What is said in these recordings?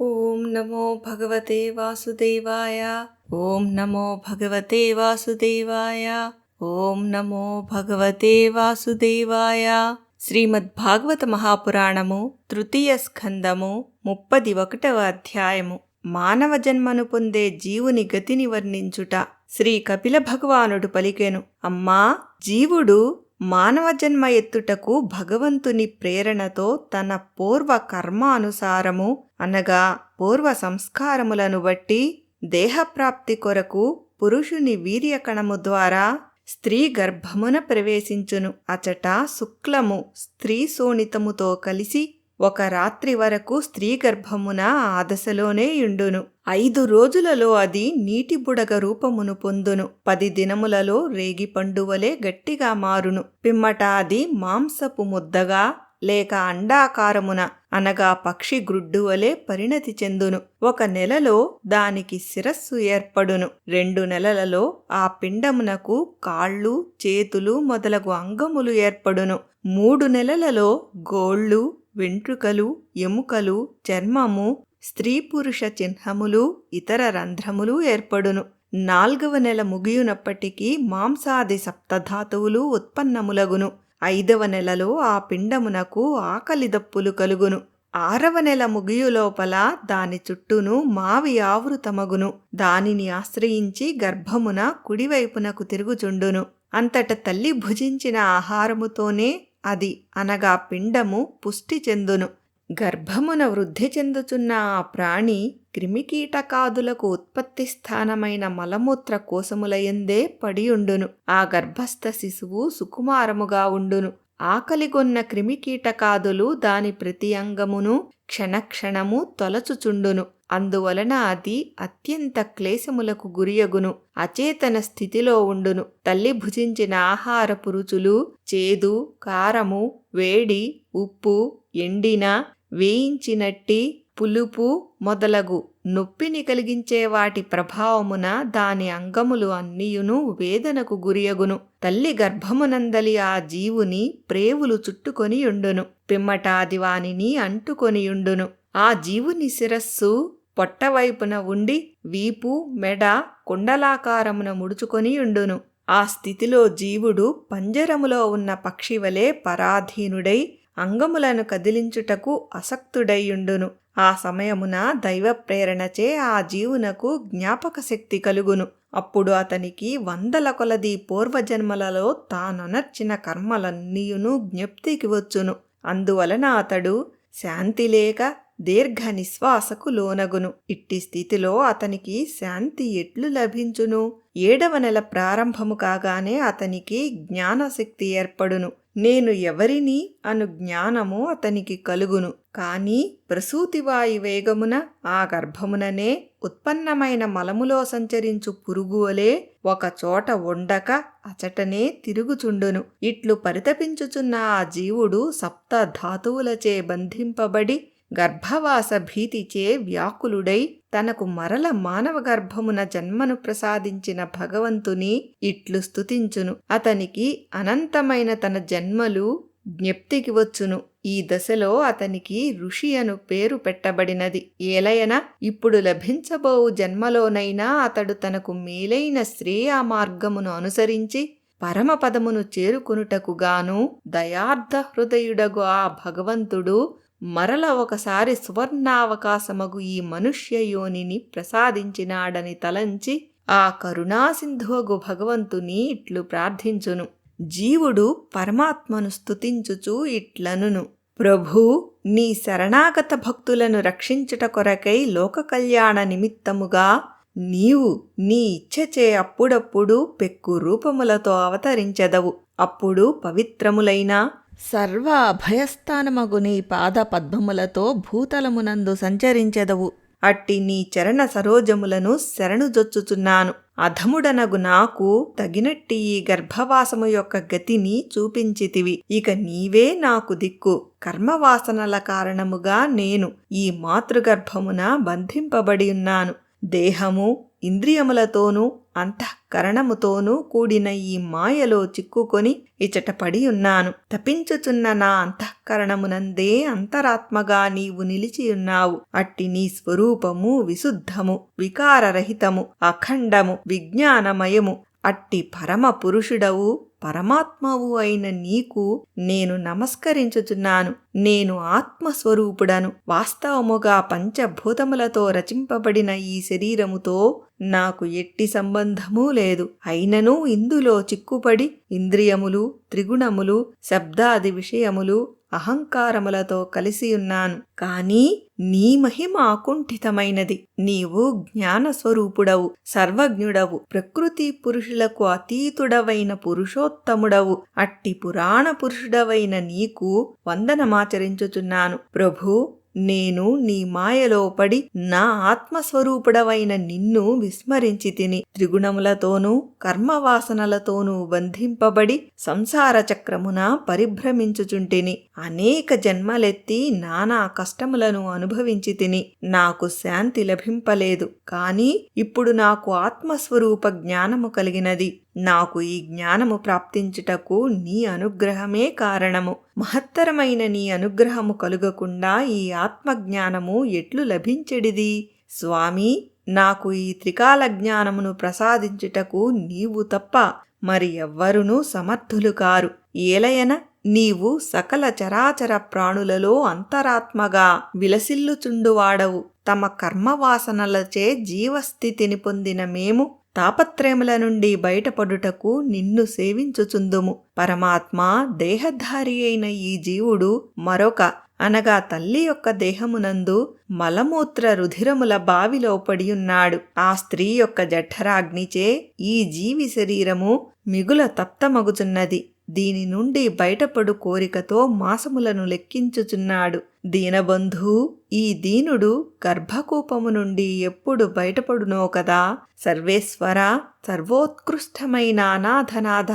ఓం నమో భగవతే వాసుదేవాయ. ఓం నమో భగవతే వాసుదేవాయ. ఓం నమో భగవతే వాసుదేవాయ. శ్రీమద్భాగవత మహాపురాణము తృతీయ స్కందము ముప్పది ఒకటవ అధ్యాయము. మానవ జన్మను పొందే జీవుని గతిని వర్ణించుట శ్రీ కపిల భగవానుడు పలికెను. అమ్మా జీవుడు మానవ జన్మ ఎత్తుటకు భగవంతుని ప్రేరణతో తన పూర్వ కర్మానుసారము అనగా పూర్వ సంస్కారములను బట్టి దేహప్రాప్తి కొరకు పురుషుని వీర్యకణము ద్వారా స్త్రీ గర్భమున ప్రవేశించును. అచట శుక్లము స్త్రీ శోణితముతో కలిసి ఒక రాత్రి వరకు స్త్రీ గర్భమున ఆ దశలోనే యుండును. ఐదు రోజులలో అది నీటి బుడగ రూపమును పొందును. పది దినములలో రేగి పండువలే గట్టిగా మారును. పిమ్మట అది మాంసపు ముద్దగా లేక అండాకారమున అనగా పక్షి గ్రుడ్డు వలె పరిణతి చెందును. ఒక నెలలో దానికి శిరస్సు ఏర్పడును. రెండు నెలలలో ఆ పిండమునకు కాళ్ళు చేతులు మొదలగు అంగములు ఏర్పడును. మూడు నెలలలో గోళ్ళు వెంట్రుకలు ఎముకలు చర్మము స్త్రీ పురుష చిహ్నములు ఇతర రంధ్రములు ఏర్పడును. నాల్గవ నెల ముగియునప్పటికీ మాంసాది సప్తధాతువులు ఉత్పన్నములగును. ఐదవ నెలలో ఆ పిండమునకు ఆకలి దప్పులు కలుగును. ఆరవ నెల ముగియులోపల దాని చుట్టూను మావి ఆవృతమగును. దానిని ఆశ్రయించి గర్భమున కుడివైపునకు తిరుగుచుండును. అంతట తల్లి భుజించిన ఆహారముతోనే అది అనగా పిండము పుష్టి చెందును. గర్భమున వృద్ధి చెందుచున్న ఆ ప్రాణి క్రిమికీటకాదులకు ఉత్పత్తి స్థానమైన మలమూత్ర కోశములయందే పడియుండును. ఆ గర్భస్థ శిశువు సుకుమారముగా ఉండును. ఆకలిగొన్న క్రిమికీటకాదులు దాని ప్రతి అంగమును క్షణక్షణము తొలచుచుండును. అందువలన అది అత్యంత క్లేశములకు గురియగును. అచేతన స్థితిలో ఉండును. తల్లి భుజించిన ఆహారపు రుచులు చేదు కారము వేడి ఉప్పు ఎండిన వేయించినట్టి పులుపు మొదలగు నొప్పిని కలిగించే వాటి ప్రభావమున దాని అంగములు అన్నియును వేదనకు గురియగును. తల్లి గర్భమునందలి ఆ జీవుని ప్రేవులు చుట్టుకొనియుండును పిమ్మటాది వానిని అంటుకొనియుండును ఆ జీవుని శిరస్సు పొట్టవైపున ఉండి వీపు మెడ కుండలాకారమున ముడుచుకొనియుండును ఆ స్థితిలో జీవుడు పంజరములో ఉన్న పక్షివలే పరాధీనుడై అంగములను కదిలించుటకు అసక్తుడైయుండును ఆ సమయమున దైవ ప్రేరణచే ఆ జీవునకు జ్ఞాపక శక్తి కలుగును. అప్పుడు అతనికి వందల కొలది పూర్వజన్మలలో తానొనర్చిన కర్మలన్నీయును జ్ఞప్తికి వచ్చును. అందువలన అతడు శాంతి లేక దీర్ఘ నిశ్వాసకు లోనగును. ఇట్టి స్థితిలో అతనికి శాంతి ఎట్లు లభించును? ఏడవ నెల ప్రారంభము కాగానే అతనికి జ్ఞానశక్తి ఏర్పడును. నేను ఎవరిని అను జ్ఞానము అతనికి కలుగును. కానీ ప్రసూతివాయి వేగమున ఆ గర్భముననే ఉత్పన్నమైన మలములో సంచరించు పురుగువలే ఒకచోట ఉండక అచటనే తిరుగుచుండును. ఇట్లు పరితపించుచున్న ఆ జీవుడు సప్త ధాతువులచే బంధింపబడి గర్భవాస భీతిచే వ్యాకులుడై తనకు మరల మానవ గర్భమున జన్మను ప్రసాదించిన భగవంతుని ఇట్లు స్తుతించును. అతనికి అనంతమైన తన జన్మలు జ్ఞప్తికి వచ్చును. ఈ దశలో అతనికి ఋషి అను పేరు పెట్టబడినది. ఏలయన ఇప్పుడు లభించబోవు జన్మలోనైనా అతడు తనకు మేలైన శ్రేయ మార్గమును అనుసరించి పరమపదమును చేరుకునుటకుగాను దయార్థ హృదయుడగు ఆ భగవంతుడు మరల ఒకసారి సువర్ణావకాశమగు ఈ మనుష్య యోనిని ప్రసాదించినాడని తలంచి ఆ కరుణాసింధువగు భగవంతుని ఇట్లు ప్రార్థించును. జీవుడు పరమాత్మను స్తుతించుచు ఇట్లనును. ప్రభూ నీ శరణాగత భక్తులను రక్షించుట కొరకై లోక కళ్యాణ నిమిత్తముగా నీవు నీ ఇచ్చచే అప్పుడప్పుడు పెక్కు రూపములతో అవతరించెదవు. అప్పుడు పవిత్రములైన సర్వ అభయస్థానమగు నీ పాద పద్మములతో భూతలమునందు సంచరించెదవు. అట్టి నీ చరణ సరోజములను శరణుజొచ్చుచున్నాను. అధముడనగు నాకు తగినట్టి ఈ గర్భవాసము యొక్క గతిని చూపించితివి. ఇక నీవే నాకు దిక్కు. కర్మవాసనల కారణముగా నేను ఈ మాతృగర్భమున బంధింపబడి ఉన్నాను. దేహము ఇంద్రియములతోనూ అంతఃకరణముతోనూ కూడిన ఈ మాయలో చిక్కుకొని ఇచటపడి ఉన్నాను. తపించుచున్న నా అంతఃకరణమునందే అంతరాత్మగా నీవు నిలిచియున్నావు అట్టి నీ స్వరూపము విశుద్ధము వికారరహితము అఖండము విజ్ఞానమయము. అట్టి పరమ పురుషుడవు పరమాత్మవు అయిన నీకు నేను నమస్కరించుచున్నాను. నేను ఆత్మస్వరూపుడను. వాస్తవముగా పంచభూతములతో రచింపబడిన ఈ శరీరముతో నాకు ఎట్టి సంబంధమూ లేదు. అయినను ఇందులో చిక్కుపడి ఇంద్రియములు త్రిగుణములు శబ్దాది విషయములు అహంకారములతో కలిసి ఉన్నాను. కానీ నీ మహిమ అకుంఠితమైనది నీవు జ్ఞానస్వరూపుడవు సర్వజ్ఞుడవు ప్రకృతి పురుషులకు అతీతుడవైన పురుషోత్తముడవు. అట్టి పురాణ పురుషుడవైన నీకు వందనమాచరించుచున్నాను. ప్రభూ నేను నీ మాయలో పడి నా ఆత్మస్వరూపుడవైన నిన్ను విస్మరించి తిని త్రిగుణములతోనూ కర్మవాసనలతోనూ బంధింపబడి సంసార చక్రమున పరిభ్రమించుచుంటిని. అనేక జన్మలెత్తి నానా కష్టములను అనుభవించి తిని నాకు శాంతి లభింపలేదు. కాని ఇప్పుడు నాకు ఆత్మస్వరూప జ్ఞానము కలిగినది. నాకు ఈ జ్ఞానము ప్రాప్తించుటకు నీ అనుగ్రహమే కారణము. మహత్తరమైన నీ అనుగ్రహము కలుగకుండా ఈ ఆత్మజ్ఞానము ఎట్లు లభించెడిది? స్వామి నాకు ఈ త్రికాల జ్ఞానమును ప్రసాదించుటకు నీవు తప్ప మరి ఎవ్వరునూ సమర్థులు కారు. ఏలయన నీవు సకల చరాచర ప్రాణులలో అంతరాత్మగా విలసిల్లుచుండువాడవు. తమ కర్మవాసనలచే జీవస్థితిని పొందిన మేము తాపత్రయముల నుండి బయటపడుటకు నిన్ను సేవించుచుందుము. పరమాత్మ దేహధారి అయిన ఈ జీవుడు మరొక. అనగా తల్లి యొక్క దేహమునందు మలమూత్ర రుధిరముల బావిలో పడియున్నాడు. ఆ స్త్రీ యొక్క జఠరాగ్నిచే ఈ జీవి శరీరము మిగుల తప్తమగుచున్నది. దీని నుండి బయటపడు కోరికతో మాసములను లెక్కించుచున్నాడు. దీనబంధు ఈ దీనుడు గర్భకూపము నుండి ఎప్పుడు బయటపడునో కదా? సర్వేశ్వర సర్వోత్కృష్టమైన అనాథనాథ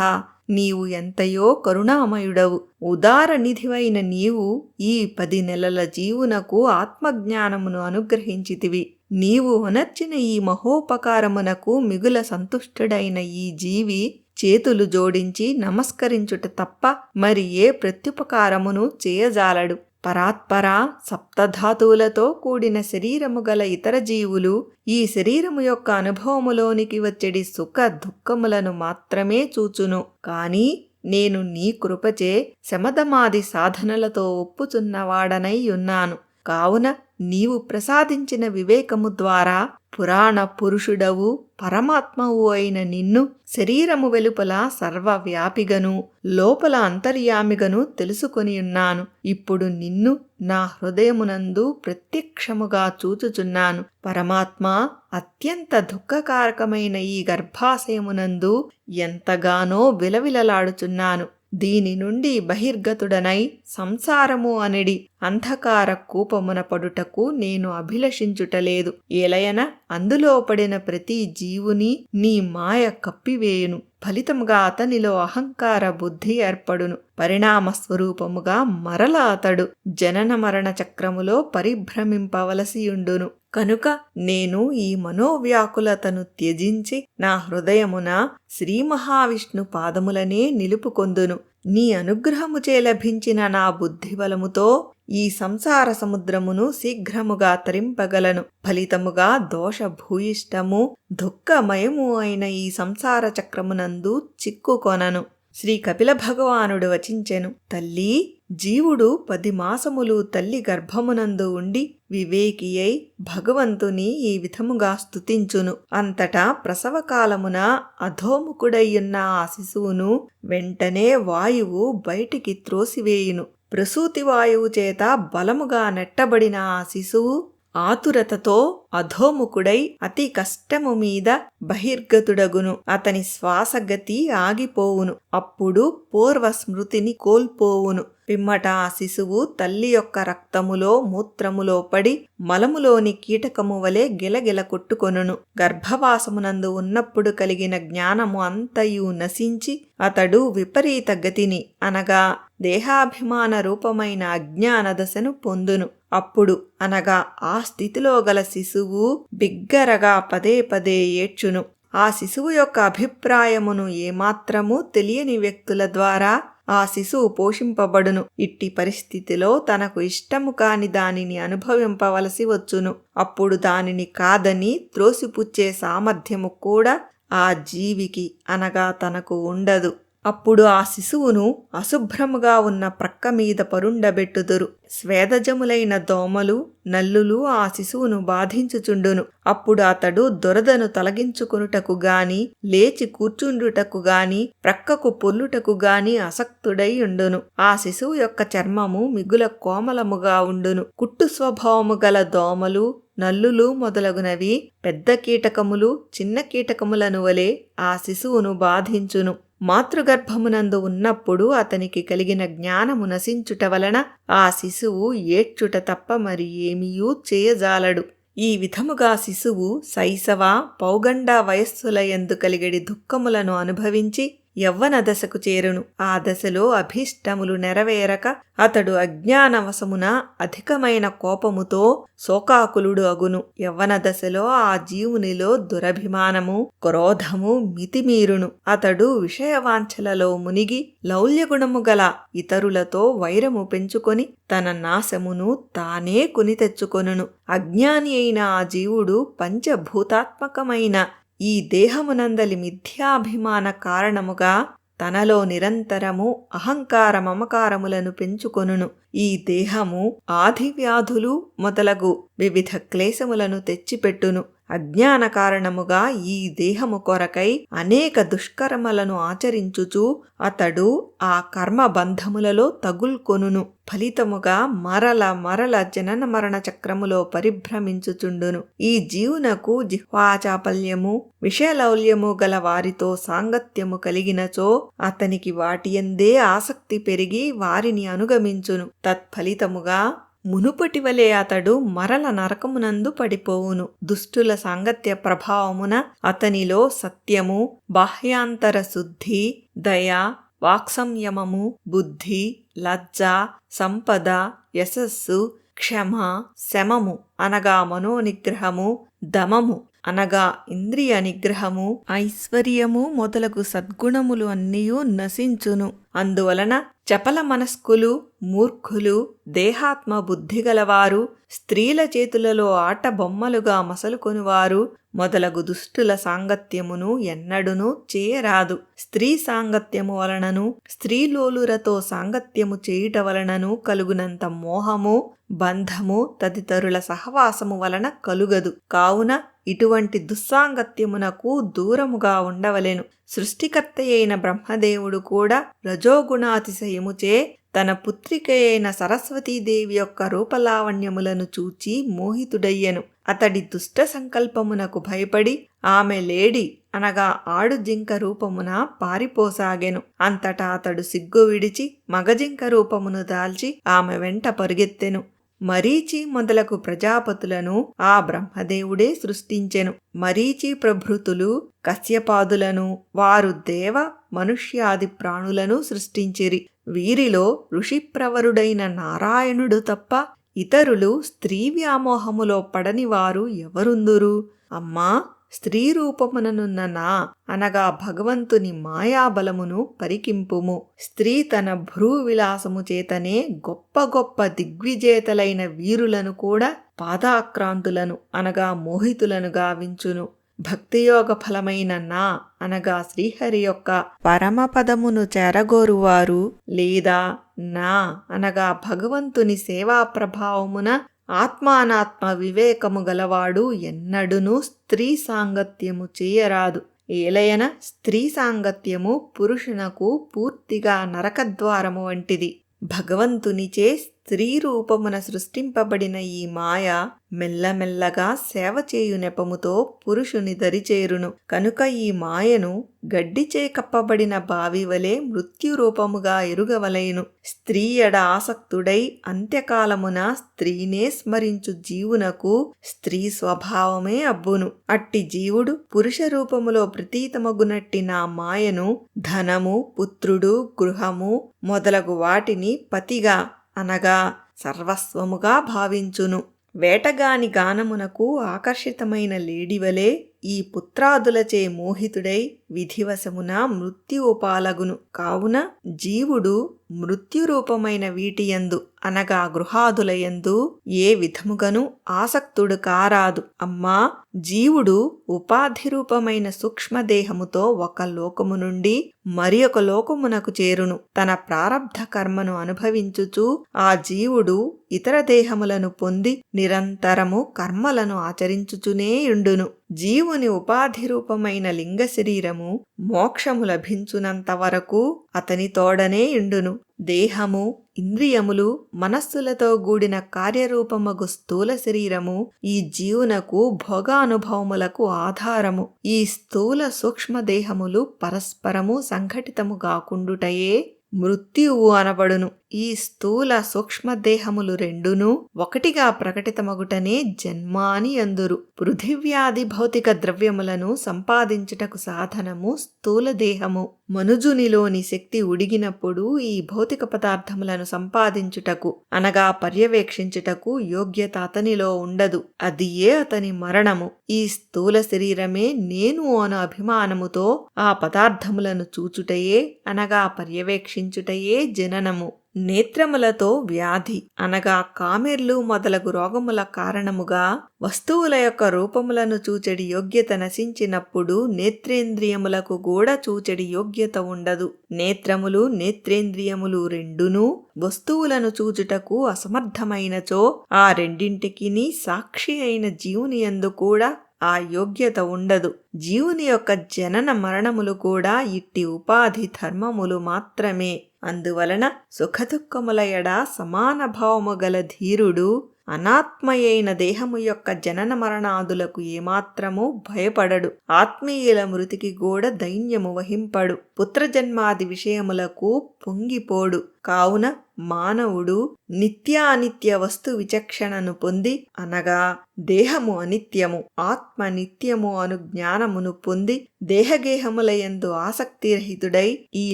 నీవు ఎంతయో కరుణామయుడవు. ఉదార నిధివైన నీవు ఈ పది నెలల జీవునకు ఆత్మజ్ఞానమును అనుగ్రహించితివి. నీవు ఉనర్చిన ఈ మహోపకారమునకు మిగుల సంతుష్టుడైన ఈ జీవి చేతులు జోడించి నమస్కరించుట తప్ప మరి ఏ ప్రత్యుపకారమును చేయజాలడు. పరాత్పర సప్తధాతువులతో కూడిన శరీరము గల ఇతర జీవులు ఈ శరీరము యొక్క అనుభవములోనికి వచ్చేడి సుఖ దుఃఖములను మాత్రమే చూచును. కాని నేను నీ కృపచే శమదమాది సాధనలతో ఒప్పుచున్నవాడనై ఉన్నాను. కావున నీవు ప్రసాదించిన వివేకము ద్వారా పురాణ పురుషుడవు పరమాత్మవు అయిన నిన్ను శరీరము వెలుపల సర్వవ్యాపిగను లోపల అంతర్యామిగను తెలుసుకొనియున్నాను ఇప్పుడు నిన్ను నా హృదయమునందు ప్రత్యక్షముగా చూచుచున్నాను. పరమాత్మ అత్యంత దుఃఖకారకమైన ఈ గర్భాశయమునందు ఎంతగానో విలవిలలాడుచున్నాను. దీని నుండి బహిర్గతుడనై సంసారము అనిడి అంధకార కూపమున పడుటకు నేను అభిలషించుటలేదు ఏలయన అందులో పడిన ప్రతి జీవుని నీ మాయ కప్పివేయును. ఫలితముగా అతనిలో అహంకార బుద్ధి ఏర్పడును. పరిణామ స్వరూపముగా మరల అతడు జనన మరణ చక్రములో పరిభ్రమింపవలసియుండును. కనుక నేను ఈ మనోవ్యాకులతను త్యజించి నా హృదయమున శ్రీ మహావిష్ణు పాదములనే నిలుపుకొందును. నీ అనుగ్రహముచే లభించిన నా బుద్ధిబలముతో ఈ సంసార సముద్రమును శీఘ్రముగా తరింపగలను. ఫలితముగా దోషభూయిష్టము దుఃఖమయము అయిన ఈ సంసార చక్రమునందు చిక్కుకొనను. శ్రీ కపిల భగవానుడు వచించెను. తల్లి జీవుడు పది మాసములు తల్లి గర్భమునందు ఉండి వివేకి అయి భగవంతుని ఈ విధముగా స్తుతించును. అంతటా ప్రసవకాలమున అధోముఖుడయ్యున్న ఆ శిశువును వెంటనే వాయువు బయటికి త్రోసివేయును. ప్రసూతి వాయువు చేత బలముగా నెట్టబడిన ఆ శిశువు ఆతురతతో అధోముకుడై అతి కష్టము మీద బహిర్గతుడగును. అతని శ్వాసగతి ఆగిపోవును. అప్పుడు పూర్వస్మృతిని కోల్పోవును. పిమ్మట ఆ శిశువు తల్లి యొక్క రక్తములో మూత్రములో పడి మలములోని కీటకము వలె గిలగిల కొట్టుకొనును. గర్భవాసమునందు ఉన్నప్పుడు కలిగిన జ్ఞానము అంతయు నశించి అతడు విపరీత గతిని అనగా దేహాభిమాన రూపమైన అజ్ఞాన దశను పొందును. అప్పుడు అనగా ఆ స్థితిలో గల శిశువు బిగ్గరగా పదే పదే ఏడ్చును. ఆ శిశువు యొక్క అభిప్రాయమును ఏమాత్రమూ తెలియని వ్యక్తుల ద్వారా ఆ శిశువు పోషింపబడును. ఇట్టి పరిస్థితిలో తనకు ఇష్టము కాని దానిని అనుభవింపవలసి వచ్చును. అప్పుడు దానిని కాదని త్రోసిపుచ్చే సామర్థ్యము కూడా ఆ జీవికి అనగా తనకు ఉండదు. అప్పుడు ఆ శిశువును అశుభ్రముగా ఉన్న ప్రక్క మీద పరుండబెట్టుదురు. స్వేదజములైన దోమలు నల్లులు ఆ శిశువును బాధించుచుండును. అప్పుడు అతడు దొరదను తొలగించుకొనుటకు గాని లేచి కూర్చుండుటకు గాని ప్రక్కకు పొల్లుటకు గాని అసక్తుడై ఉండును. ఆ శిశువు యొక్క చర్మము మిగుల కోమలముగా ఉండును. కుట్టు స్వభావము గల దోమలు నల్లులు మొదలగునవి పెద్ద కీటకములు చిన్న కీటకములను వలె ఆ శిశువును బాధించును. మాతృగర్భమునందు ఉన్నప్పుడు అతనికి కలిగిన జ్ఞానము నశించుట వలన ఆ శిశువు ఏడ్చుట తప్ప మరి ఏమీయూ చేయజాలడు. ఈ విధముగా శిశువు శైశవ పౌగండ వయస్సులయందు కలిగడి దుఃఖములను అనుభవించి యవ్వన దశకు చేరును. ఆ దశలో అభీష్టములు నెరవేరక అతడు అజ్ఞానవశమున అధికమైన కోపముతో శోకాకులుడు అగును. యవ్వన దశలో ఆ జీవునిలో దురభిమానము క్రోధము మితిమీరును. అతడు విషయవాంఛలలో మునిగి లౌల్యగుణము గల ఇతరులతో వైరము పెంచుకొని తన నాశమును తానే కొని తెచ్చుకొనును. అజ్ఞాని అయిన ఆ జీవుడు పంచభూతాత్మకమైన ఈ దేహమునందలి మిథ్యాభిమాన కారణముగా తనలో నిరంతరము అహంకార మమకారములను పెంచుకొనును. ఈ దేహము ఆధివ్యాధులు మొదలగు వివిధ క్లేశములను తెచ్చిపెట్టును. అజ్ఞాన కారణముగా ఈ దేహము కొరకై అనేక దుష్కర్మలను ఆచరించుచు అతడు ఆ కర్మ బంధములలో తగుల్కొనును. ఫలితముగా మరల మరల జనన మరణ చక్రములో పరిభ్రమించుచుండును. ఈ జీవునకు జిహ్వాచాపల్యము విషయలౌల్యము గల వారితో సాంగత్యము కలిగినచో అతనికి వాటియందే ఆసక్తి పెరిగి వారిని అనుగమించును. తత్ఫలితముగా మునుపటి వలె అతడు మరల నరకమునందు పడిపోవును. దుష్టుల సాంగత్య ప్రభావమున అతనిలో సత్యము బాహ్యాంతర శుద్ధి దయ వాక్సంయమము బుద్ధి లజ్జ సంపద యశస్సు క్షమ శమము అనగా మనోనిగ్రహము దమము అనగా ఇంద్రియ నిగ్రహము ఐశ్వర్యము మొదలగు సద్గుణములు అన్నీయూ నశించును. అందువలన చపల మనస్కులు మూర్ఖులు దేహాత్మ బుద్ధిగలవారు స్త్రీల చేతులలో ఆట బొమ్మలుగా మసలుకొనివారు మొదలగు దుష్టుల సాంగత్యమును ఎన్నడునూ చేయరాదు. స్త్రీ సాంగత్యము వలనను స్త్రీలోలురతో సాంగత్యము చేయుట వలనను కలుగునంత మోహము బంధము తదితరుల సహవాసము వలన కలుగదు. కావున ఇటువంటి దుస్సాంగత్యమునకు దూరముగా ఉండవలెను. సృష్టికర్త అయిన బ్రహ్మదేవుడు కూడా రజోగుణాతిశయముచే తన పుత్రిక అయిన సరస్వతీదేవి యొక్క రూపలావణ్యములను చూచి మోహితుడయ్యను. అతడి దుష్ట సంకల్పమునకు భయపడి ఆమె లేడి అనగా ఆడు జింక రూపమున పారిపోసాగెను. అంతటా అతడు సిగ్గు విడిచి మగజింక రూపమును దాల్చి ఆమె వెంట పరుగెత్తెను. మరీచి మొదలగు ప్రజాపతులను ఆ బ్రహ్మదేవుడే సృష్టించెను. మరీచి ప్రభృతులు కశ్యపాదులను వారు దేవ మనుష్యాది ప్రాణులను సృష్టించిరి. వీరిలో ఋషిప్రవరుడైన నారాయణుడు తప్ప ఇతరులు స్త్రీ వ్యామోహములో పడని వారు ఎవరుందురు? అమ్మా స్త్రీ రూపముననున్న నా అనగా భగవంతుని మాయాబలమును పరికింపుము. స్త్రీ తన భ్రూ విలాసము చేతనే గొప్ప గొప్ప దిగ్విజేతలైన వీరులను కూడా పాదాక్రాంతులను అనగా మోహితులను గావించును. భక్తియోగ ఫలమైన నా అనగా శ్రీహరి యొక్క పరమపదమును చేరగోరువారు లేదా నా అనగా భగవంతుని సేవా ప్రభావమున ఆత్మానాత్మ వివేకము గలవాడు ఎన్నడునూ స్త్రీ సాంగత్యము చేయరాదు. ఏలయన స్త్రీ సాంగత్యము పురుషునకు పూర్తిగా నరకద్వారము వంటిది. భగవంతునిచే స్త్రీ రూపమున సృష్టింపబడిన ఈ మాయ మెల్లమెల్లగా సేవ చేయు నెపముతో పురుషుని దరిచేరును. కనుక ఈ మాయను గడ్డిచే కప్పబడిన బావి వలె మృత్యురూపముగా ఎరుగవలయును స్త్రీ ఎడ ఆసక్తుడై అంత్యకాలమున స్త్రీనే స్మరించు జీవునకు స్త్రీ స్వభావమే అబ్బును. అట్టి జీవుడు పురుష రూపములో ప్రతీతమగునట్టి నా మాయను ధనము పుత్రుడు గృహము మొదలగు వాటిని పతిగా అనగా సర్వస్వముగా భావించును. వేటగాని గానమునకు ఆకర్షితమైన లేడివలే ఈ పుత్రాదులచే మోహితుడై విధివశమున మృత్యువుపాలగును. కావున జీవుడు మృత్యురూపమైన వీటియందు అనగా గృహాదులయందు ఏ విధముగను ఆసక్తుడు కారాదు. అమ్మా జీవుడు ఉపాధి రూపమైన సూక్ష్మదేహముతో ఒక లోకము నుండి మరి ఒక లోకమునకు చేరును. తన ప్రారబ్ధ కర్మను అనుభవించుచు ఆ జీవుడు ఇతర దేహములను పొంది నిరంతరము కర్మలను ఆచరించుచునే ఉండును. జీవుని ఉపాధి రూపమైన లింగ శరీరము మోక్షము లభించునంత వరకు అతని తోడనే ఇండును. దేహము ఇంద్రియములు మనస్సులతో కూడిన కార్యరూపమగు స్థూల శరీరము ఈ జీవునకు భోగానుభవములకు ఆధారము. ఈ స్థూల సూక్ష్మ దేహములు పరస్పరము సంఘటితము కాకుండుటయే మృత్యువు అనబడును. ఈ స్థూల సూక్ష్మదేహములు రెండునూ ఒకటిగా ప్రకటితమగుటనే జన్మ అని అందురు పృథివ్యాది భౌతిక ద్రవ్యములను సంపాదించుటకు సాధనము స్థూల దేహము. మనుజునిలోని శక్తి ఉడిగినప్పుడు ఈ భౌతిక పదార్థములను సంపాదించుటకు అనగా పర్యవేక్షించుటకు యోగ్యత అతనిలో ఉండదు. అది ఏ అతని మరణము. ఈ స్థూల శరీరమే నేను అను అభిమానముతో ఆ పదార్థములను చూచుటయే అనగా పర్యవేక్షించుటయే జననము. నేత్రములతో వ్యాధి అనగా కామెర్లు మొదలగు రోగముల కారణముగా వస్తువుల యొక్క రూపములను చూచెడి యోగ్యత నశించినప్పుడు నేత్రేంద్రియములకు కూడా చూచెడి యోగ్యత ఉండదు. నేత్రములు నేత్రేంద్రియములు రెండును వస్తువులను చూచుటకు అసమర్థమైనచో ఆ రెండింటికి సాక్షి అయిన జీవుని ఎందు కూడా ఆ యోగ్యత ఉండదు. జీవుని యొక్క జనన మరణములు కూడా ఇట్టి ఉపాధి ధర్మములు మాత్రమే. అందువలన సుఖదుఖముల ఎడ సమాన భావము గల ధీరుడు అనాత్మయైన దేహము యొక్క జనన మరణాదులకు ఏమాత్రము భయపడడు. ఆత్మీయుల మృతికి కూడా దైన్యము వహింపడు. పుత్రజన్మాది విషయములకు పొంగిపోడు. కావున మానవుడు నిత్యానిత్య వస్తు విచక్షణను పొంది అనగా దేహము అనిత్యము ఆత్మ నిత్యము అను జ్ఞానమును పొంది దేహగేహములయందు ఆసక్తిరహితుడై ఈ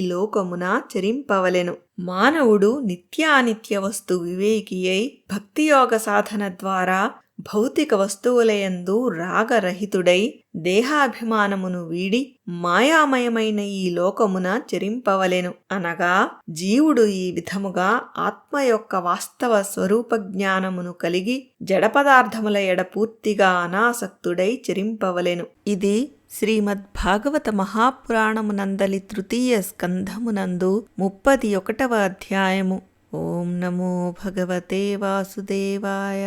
లోకమున చరింపవలెను. మానవుడు నిత్యానిత్య వస్తు వివేకి అయి భక్తియోగ సాధన ద్వారా భౌతిక వస్తువులయందు రాగరహితుడై దేహాభిమానమును వీడి మాయామయమైన ఈ లోకమున చెరింపవలెను. అనగా జీవుడు ఈ విధముగా ఆత్మ యొక్క వాస్తవ స్వరూప జ్ఞానమును కలిగి జడపదార్థముల ఎడ పూర్తిగా అనాసక్తుడై చెరింపవలెను. ఇది శ్రీమద్భాగవత మహాపురాణమునందలి తృతీయ స్కంధమునందు ముప్పది ఒకటవ అధ్యాయము. ఓం నమో భగవతే వాసుదేవాయ.